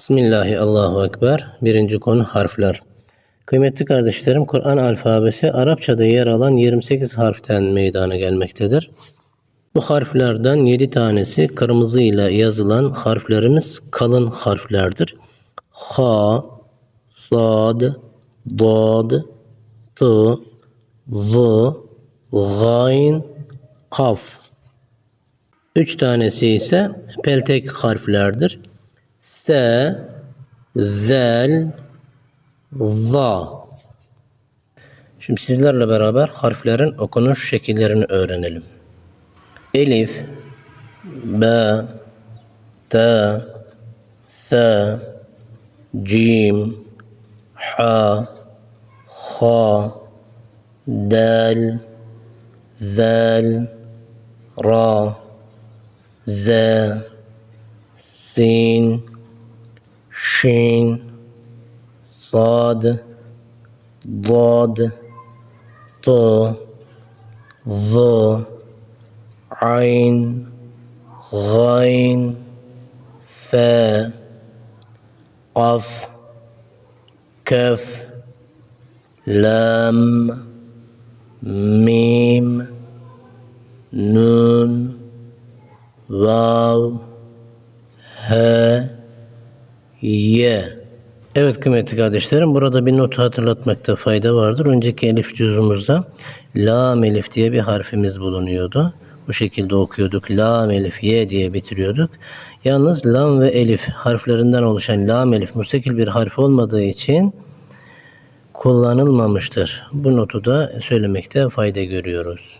Bismillahi Allahu Ekber. Birinci konu harfler. Kıymetli kardeşlerim, Kur'an alfabesi Arapçada yer alan 28 harften meydana gelmektedir. Bu harflerden 7 tanesi kırmızı ile yazılan harflerimiz kalın harflerdir. Ha, Sad, Dad, T, Z, Gayn, Kaf. Üç tanesi ise peltek harflerdir. S, Zel, Za. Şimdi sizlerle beraber harflerin okunuş şekillerini öğrenelim. Elif, B, T, S, Cim, Ha, Ha, Dal, Zal, Ra, Z, Sin, Şin, Sad, Dad, T, Z, Ayn, Gayn, F, Qaf, Kaf, Lam, Mim, Nun, Vav, H, Y. Evet kıymetli kardeşlerim burada bir notu hatırlatmakta fayda vardır. Önceki elif cüzümüzde lam elif diye bir harfimiz bulunuyordu. Bu şekilde okuyorduk. Lam elif ye diye bitiriyorduk. Yalnız lam ve elif harflerinden oluşan lam elif müstakil bir harf olmadığı için kullanılmamıştır. Bu notu da söylemekte fayda görüyoruz.